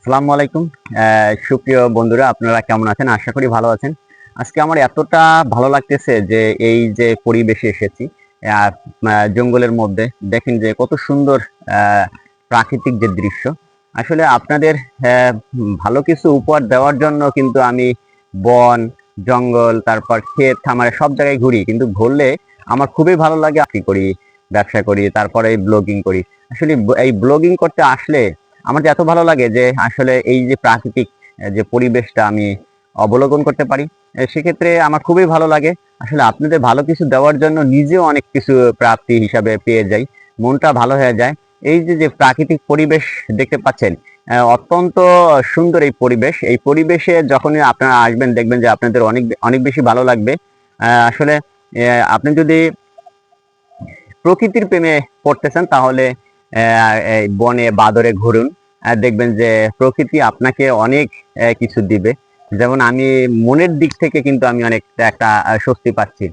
আসসালামু আলাইকুম। সুপ্রিয় বন্ধুরা, আপনারা কেমন আছেন? আশা করি ভালো আছেন। আজকে আমার এতটা ভালো লাগতেছে যে এই যে পরিবেশে এসেছি জঙ্গলের মধ্যে দেখেন যে কত সুন্দর প্রাকৃতিক যে দৃশ্য। আসলে আপনাদের ভালো কিছু উপহার দেওয়ার জন্য কিন্তু আমি বন, জঙ্গল, তারপর ক্ষেত, খামারে সব জায়গায় ঘুরি। কিন্তু ঘুরলে আমার খুবই ভালো লাগে। চাকরি করি, ব্যবসা করি, তারপরে ব্লগিং করি। আসলে এই ব্লগিং করতে আসলে আমার এত ভালো লাগে যে আসলে এই যে প্রাকৃতিক যে পরিবেশটা আমি অবলোকন করতে পারি সেক্ষেত্রে আমার খুবই ভালো লাগে। আসলে আপনাদের ভালো কিছু দেওয়ার জন্য নিজেও অনেক কিছু প্রাপ্তি হিসাবে পেয়ে যাই, মনটা ভালো হয়ে যায়। এই যে যে প্রাকৃতিক পরিবেশ দেখতে পাচ্ছেন অত্যন্ত সুন্দর এই পরিবেশ। এই পরিবেশে যখনই আপনারা আসবেন, দেখবেন যে আপনাদের অনেক অনেক বেশি ভালো লাগবে। আসলে আপনি যদি প্রকৃতির প্রেমে পড়তেছেন তাহলে বনে, বাদরে ঘুরুন। দেখবেন যে প্রকৃতি আপনাকে অনেক কিছু দিবে। যেমন আমি মনের দিক থেকে কিন্তু আমি অনেক একটা স্বস্তি পাচ্ছি।